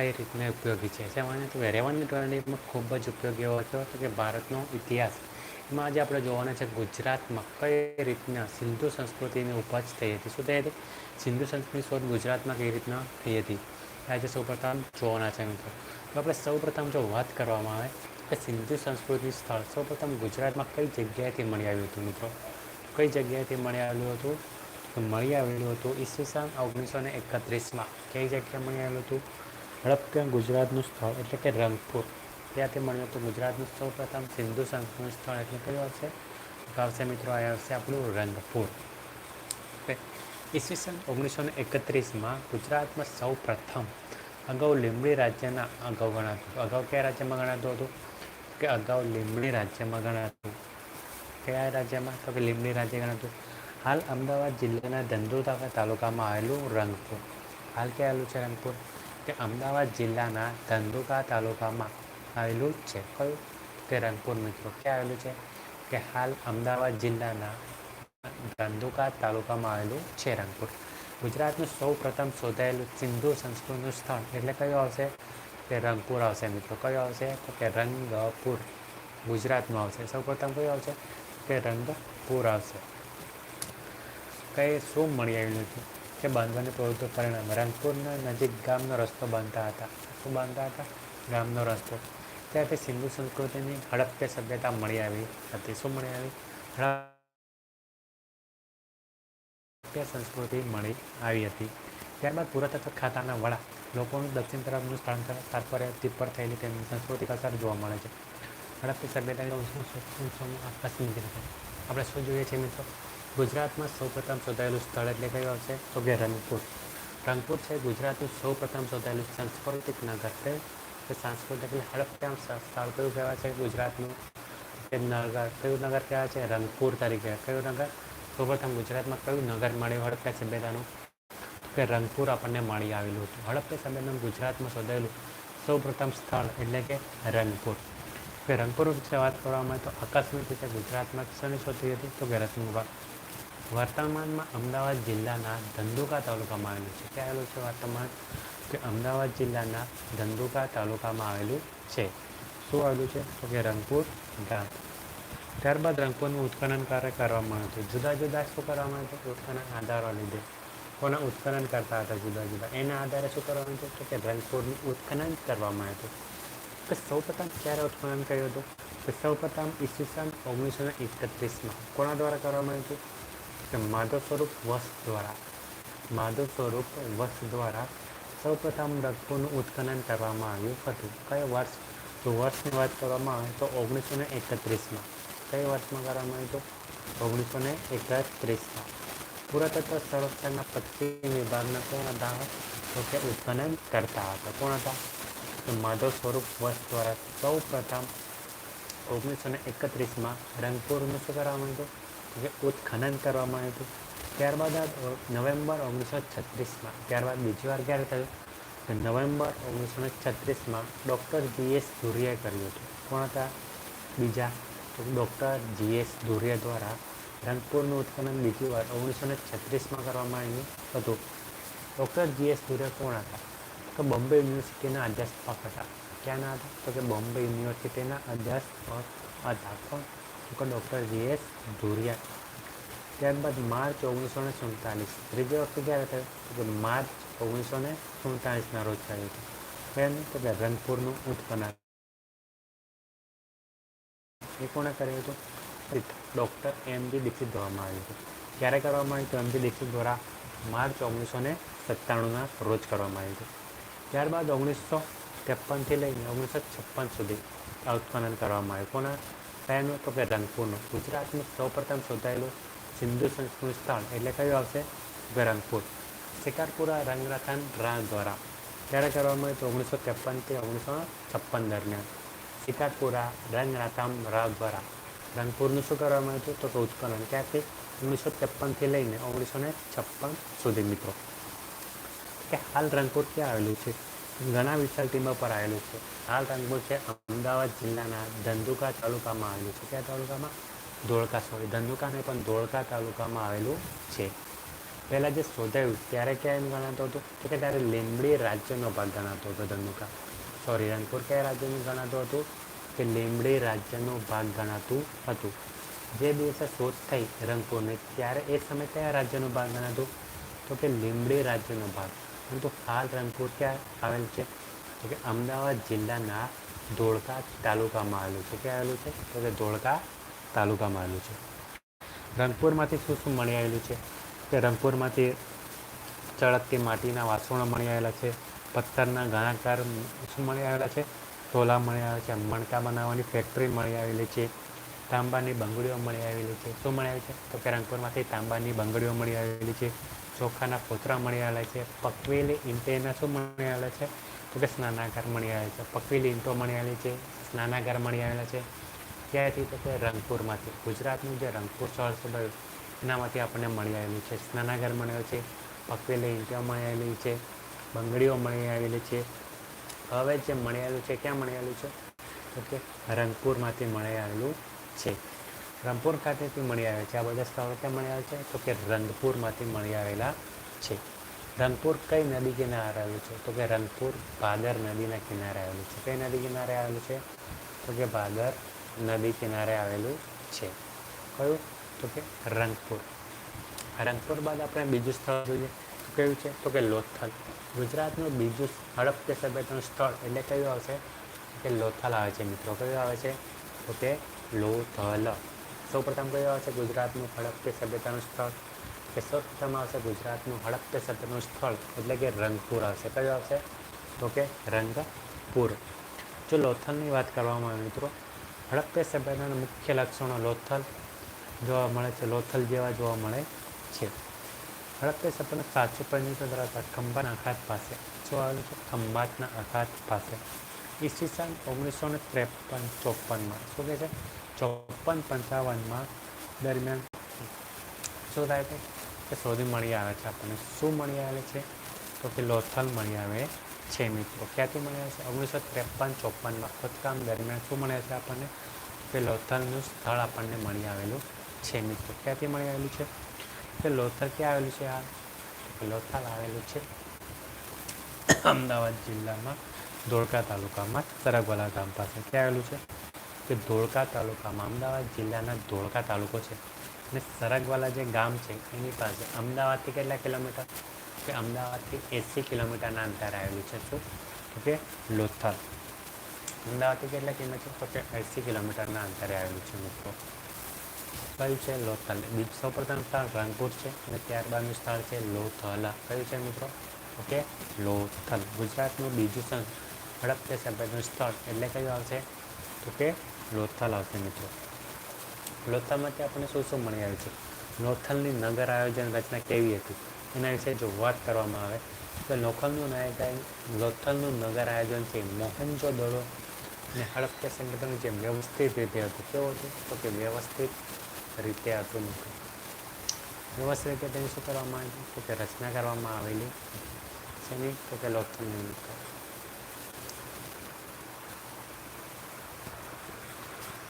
કઈ રીતના ઉપયોગી છે? તો રહેવાની ટોયલેટમાં ખૂબ જ ઉપયોગી એવો હતો કે ભારતનો ઇતિહાસ. એમાં આજે આપણે જોવાના છે ગુજરાતમાં કઈ રીતના સિંધુ સંસ્કૃતિની ઉપજ થઈ હતી. શું થઈ હતી? સિંધુ સંસ્કૃતિ શોધ ગુજરાતમાં કઈ રીતના થઈ હતી? આજે સૌપ્રથમ જોવાના છે મિત્રો. તો આપણે સૌપ્રથમ જો વાત કરવામાં આવે કે સિંધુ સંસ્કૃતિ સ્થળ, સૌપ્રથમ ગુજરાતમાં કઈ જગ્યાએથી મળી આવ્યું હતું મિત્રો? કઈ જગ્યાએથી મળી આવેલું હતું? મળી આવેલું હતું ઈસવીસન ઓગણીસો ને એકત્રીસમાં. કઈ જગ્યાએ મળી આવેલું હતું? હડપ્પા ગુજરાતનું સ્થળ, એટલે કે રંગપુર. ત્યાંથી મળ્યું હતું ગુજરાતનું સૌપ્રથમ સિંધુ સંસ્કૃતિનું સ્થળ એટલે કયું આવશે આવશે મિત્રો, આ આવશે આપણું રંગપુર. ઈસવીસન ઓગણીસો ને એકત્રીસમાં ગુજરાતમાં સૌ પ્રથમ અગાઉ લીંબડી રાજ્યના અગાઉ ગણાતું. અગાઉ કયા રાજ્યમાં ગણાતું હતું? કે અગાઉ લીંબડી રાજ્યમાં ગણાતું. કયા રાજ્યમાં? તો કે લીંબડી રાજ્ય ગણાતું. હાલ અમદાવાદ જિલ્લાના ધંધુકા તાલુકામાં આવેલું રંગપુર. હાલ ક્યાં આવેલું છે રંગપુર? કે અમદાવાદ જિલ્લાના ધંધુકા તાલુકામાં આવેલું છે. કયું? કે રંગપુર મિત્રો, ક્યાં આવેલું છે? કે હાલ અમદાવાદ જિલ્લાના ધંધુકા તાલુકામાં આવેલું છે રંગપુર ગુજરાતનું સૌ પ્રથમ શોધાયેલું સિંધુ સંસ્કૃતનું સ્થળ એટલે કયું આવશે? કે રંગપુર આવશે મિત્રો. કયું આવશે? તો કે રંગપુર. ગુજરાતમાં આવશે. સૌ પ્રથમ કયું આવશે? કે રંગપુર આવશે. કઈ શું મળી આવેલું હતું કે બાંધવાની પ્રવૃત્તિ પરિણામે. રંગપુરના નજીક ગામનો રસ્તો બાંધતા હતા. શું બાંધતા હતા? ગામનો રસ્તો. ત્યારથી સિંધુ સંસ્કૃતિની હડપ્પે સભ્યતા મળી આવી હતી. શું મળી આવી? હડપ્પે સંસ્કૃતિ મળી આવી હતી. ત્યારબાદ પુરાતત્વ ખાતાના વડા લોકોનું દક્ષિણ તરફનું સ્થળાંતર તાત્પર્ય પર થયેલી તેમની સંસ્કૃતિ અસર જોવા મળે છે. હડપ્પે સભ્યતાની આપણે શું જોઈએ છીએ મિત્રો? ગુજરાતમાં સૌપ્રથમ શોધાયેલું સ્થળ એટલે કયું આવશે? તો કે રંગપુર રંગપુર છે ગુજરાતનું સૌપ્રથમ શોધાયેલું સાંસ્કૃતિક નગર છે. તો સાંસ્કૃતિક એટલે હડપ્પા સ્થળ કયું કહેવાય છે ગુજરાતનું? નગર, કયું નગર કહેવાય છે? રંગપુર તરીકે. કયું નગર? સૌપ્રથમ ગુજરાતમાં કયું નગર મળ્યું? હડપ્પા સભ્યતાનું કે રંગપુર આપણને મળી આવેલું હતું. હડપ્પા સભ્યતાનું ગુજરાતમાં શોધાયેલું સૌપ્રથમ સ્થળ એટલે કે રંગપુર કે રંગપુર વિશે વાત કરવામાં આવે તો આકસ્મિક રીતે ગુજરાતમાં શેની શોધી હતી? તો કે રત્નગા વર્તમાનમાં અમદાવાદ જિલ્લાના ધંધુકા તાલુકામાં આવેલું છે. ક્યાં આવેલું છે વર્તમાન? કે અમદાવાદ જિલ્લાના ધંધુકા તાલુકામાં આવેલું છે. શું આવેલું છે? તો કે રંગપુર ગામ. ત્યારબાદ રંગપુરનું ઉત્ખનન કાર્ય કરવામાં આવ્યું હતું? જુદા જુદા શું કરવામાં આવ્યું હતું? ઉત્ખનન આધારો લીધે. કોના ઉત્ખનન કરતા હતા જુદા જુદા? એના આધારે શું કરવાનું હતું? તો કે રંગપુરનું ઉત્ખનન કરવામાં આવ્યું હતું. કે સૌપ્રથમ ક્યારે ઉત્ખનન કર્યું હતું? કે સૌપ્રથમ ઈસવીસન ઓગણીસો ને એકત્રીસમાં. કોના દ્વારા કરવામાં આવ્યું હતું? કે માધવ સ્વરૂપ વસ દ્વારા, માધવ સ્વરૂપ વસ દ્વારા સૌપ્રથમ રંગપુરનું ઉત્ખનન કરવામાં આવ્યું હતું. કયા વર્ષ? તો વર્ષની વાત કરવામાં આવે તો ઓગણીસો ને એકત્રીસમાં. કઈ વર્ષમાં કરવામાં આવ્યું તો ઓગણીસો ને એકત્રીસમાં. પુરાતત્વ સંરક્ષણના પશ્ચિમ વિભાગના કોણ હતા તો કે ઉત્ખનન કરતા હતા. કોણ હતા તો માધવ સ્વરૂપ વર્ષ દ્વારા સૌ પ્રથમ ઓગણીસો ને એકત્રીસમાં રંગપુરનું શું કરવામાં આવ્યું કે ઉત્ખનન કરવામાં આવ્યું હતું. ત્યારબાદ આ નવેમ્બર ઓગણીસો છત્રીસમાં ત્યારબાદ બીજી વાર ક્યારે થયું? તો નવેમ્બર ઓગણીસો છત્રીસમાં ડૉક્ટર જીએસ ધુરિયાએ કર્યું હતું. કોણ હતા? બીજા તો ડૉક્ટર જીએસ ધુરિયા દ્વારા રંગપુરનું ઉત્ખનન બીજી વાર ઓગણીસો છત્રીસમાં કરવામાં આવ્યું હતું. ડૉક્ટર જીએસ ધુરિયા કોણ હતા? તો બોમ્બે યુનિવર્સિટીના અધ્યાપક હતા. ક્યાંના હતા? તો કે બોમ્બે યુનિવર્સિટીના અધ્યાપક હતા. કોણ? ડૉક્ટર જીએસ ધુરિયા ત્યારબાદ માર્ચ ઓગણીસો ને સુડતાલીસ ત્રીજી વખતે ક્યારે થયું કે માર્ચ ઓગણીસો ને સુડતાલીસના રોજ થયું હતું કેમ તો કે રંગપુરનું ઉત્પન્ન એ કોણે કર્યું હતું ડૉક્ટર એમ જી દીક્ષિત ધોવામાં આવ્યું હતું ક્યારે કરવામાં આવ્યું તો એમ જી દીક્ષિત દ્વારા માર્ચ ઓગણીસો ને સત્તાણુંના રોજ કરવામાં આવ્યું હતું ત્યારબાદ ઓગણીસો ત્રેપનથી લઈને ઓગણીસો છપ્પન સુધી આ ઉત્ખનન કરવામાં આવ્યું કોના કયાનું તો કે રંગપુરનું ગુજરાતનું સૌપ્રથમ શોધાયેલું સિંધુ સંસ્કૃતિ સ્થળ એટલે કયું આવશે કે રંગપુર શિકારપુરા રંગરથન રાજ દ્વારા ત્યારે કરવામાં આવ્યું ઓગણીસો ત્રેપનથી ઓગણીસો છપ્પન દરમિયાન શિકારપુરા રંગરાથમ રાવ દ્વારા રંગપુરનું શું કરવામાં આવ્યું હતું તો કે ઉત્ખનન ક્યાંથી ઓગણીસો ત્રેપનથી લઈને ઓગણીસો ને છપ્પન સુધી મિત્રો કે હાલ રંગપુર ક્યાં આવેલું છે ઘણા વિશાળ ટીમો પર આવેલું છે. હાલ રંગપુર છે, અમદાવાદ જિલ્લાના ધંધુકા તાલુકામાં આવેલું છે. કયા તાલુકામાં? ધોળકા સોરી ધંધુકા નહીં, પણ ધોળકા તાલુકામાં આવેલું છે. પહેલાં જે શોધાયું, ત્યારે ક્યાં એમ ગણાતો હતો? તો કે ત્યારે લીંબડી રાજ્યનો ભાગ ગણાતો હતો ધનુકા સોરી રંગપુર કયા રાજ્યનું ગણાતું હતું? કે લીંબડી રાજ્યનો ભાગ ગણાતું હતું. જે દિવસે શોધ થઈ રંગપુરની ત્યારે એ સમયે કયા રાજ્યનો ભાગ ગણાતું? તો કે લીંબડી રાજ્યનો ભાગ. પરંતુ હાલ રંગપુર ક્યાં આવેલ છે? તો કે અમદાવાદ જિલ્લાના ધોળકા તાલુકામાં આવેલું છે. ક્યાં આવેલું છે? તો કે ધોળકા તાલુકામાં આવેલું છે. રંગપુરમાંથી શું શું મળી આવેલું છે? કે રંગપુરમાંથી ચળકતી માટીના વાસણો મળી આવેલા છે. પથ્થરના ઘણાકાર શું મળી આવેલા છે? ટોલા મળી આવેલા છે. મણકા બનાવવાની ફેક્ટરી મળી આવેલી છે. તાંબાની બંગડીઓ મળી આવેલી છે. શું મળી આવી છે? તો કે રંગપુરમાંથી તાંબાની બંગડીઓ મળી આવેલી છે. ચોખાના પોતરા મળી આવેલા છે, પકવેલી ઈંટેના શું મળી આવેલા છે, તો કે સ્નાનાગાર મળી આવે છે, પકવેલી ઈંટો મળી આવેલી છે, સ્નાનાગાર મળી આવેલા છે. ક્યાંથી તો કે રંગપુરમાંથી, ગુજરાતનું જે રંગપુર શહેર છે એનામાંથી આપણને મળી આવેલું છે. સ્નાનાગાર આવ્યું છે, પકવેલી ઈંટો મળી આવેલી છે, બંગડીઓ મળી આવેલી છે. હવે જે મળી આવેલું છે, ક્યાં મળી આવેલું છે? તો કે રંગપુરમાંથી મળી આવેલું છે. રંગપુર ખાતેથી મળી આવે છે. આ બધા સ્થળો ક્યાં મળી આવે છે. તો કે રંગપુરમાંથી મળી આવેલા છે. રંગપુર કઈ નદી કિનારે આવેલું છે? તો કે રંગપુર ભાદર નદીના કિનારે આવેલું છે. કઈ નદી કિનારે આવેલું છે? તો કે ભાદર નદી કિનારે આવેલું છે. કયું? તો કે રંગપુર રંગપુર બાદ આપણે બીજું સ્થળ જોઈએ. તો કયું છે? તો કે લોથલ. ગુજરાતનું બીજું હડપ્પે સભ્યતાનું સ્થળ એટલે કયું આવશે? કે લોથલ આવે છે મિત્રો. કયું આવે છે? તો કે લોથલ. સૌપ્રથમ કયું કયો આવશે? ગુજરાતનું હડપ્પે સભ્યતાનું સ્થળ. કે સૌ પ્રથમ આવશે ગુજરાતનું હડપ્પે સભ્યતાનું સ્થળ, એટલે કે રંગપુર આવશે. કયો આવશે? તો કે રંગપુર. જો લોથલની વાત કરવામાં આવે મિત્રો, હડપ્પે સભ્યતાના મુખ્ય લક્ષણો લોથલ જોવા મળે છે, લોથલ જેવા જોવા મળે છે. હડપ્પે સભ્યનો સાચું પરિણિત ધરાવતા ખંભાના અખાત પાસે. શું આવેલું છે? ખંભાતના અખાત પાસે. ઈસવીસન ઓગણીસો ને ત્રેપન ચોપનમાં. શું કહે છે? ચોપન પંચાવનમાં દરમિયાન શું થાય છે કે શોધી મળી આવે છે આપણને શું મળી આવે છે? તો કે લોથલ મળી આવે છે મિત્રો. ક્યાંથી આવે છે? ઓગણીસો ત્રેપન ચોપનમાં ખોદકામ દરમિયાન શું મળે છે આપણને? કે લોથલનું સ્થળ આપણને મળી આવેલું છે મિત્રો. ક્યાંથી મળી આવેલું છે? કે લોથલ ક્યાં આવેલું છે? આ લોથલ આવેલું છે અમદાવાદ જિલ્લામાં ધોળકા તાલુકામાં સરગવાલા ગામ પાસે. ક્યાં આવેલું છે? કે ધોળકા તાલુકામાં અમદાવાદ જિલ્લાના ધોળકા તાલુકો છે. અને સરગવાલા જે ગામ છે, એની પાસે અમદાવાદથી કેટલા કિલોમીટર? કે અમદાવાદથી એંસી કિલોમીટરના અંતરે આવેલું છે, શું? તો કે લોથલ. અમદાવાદથી કેટલા કિલોમીટર? તો કે એંસી કિલોમીટરના અંતરે આવેલું છે, મિત્રો. કયું છે લોથલ? બીજું સૌપ્રથમ સ્થળ રંગપુર છે અને ત્યારબાદનું સ્થળ છે લોથલ. કયું છે, મિત્રો? ઓકે લોથલ. ગુજરાતનું બીજું હડપ્પે સભ્યનું સ્થળ. એટલે કયું આવશે? તો કે લોથલ આવશે મિત્રો. લોથલમાંથી આપણને શું શું મળી આવ્યું છે? લોથલની નગર આયોજન રચના કેવી હતી? એના વિશે જો વાત કરવામાં આવે, તો લોથલનું આયોજન, લોથલનું નગર આયોજન છે મોહનજો દડો અને હડપ્પે સંગઠન જે વ્યવસ્થિત રીતે હતું. કેવું હતું? તો કે વ્યવસ્થિત રીતે હતું મિત્રો. વ્યવસ્થિત રીતે તેની શું કરવામાં આવ્યું તો કે રચના કરવામાં આવેલી શેની તો કે લોથલની મિત્રો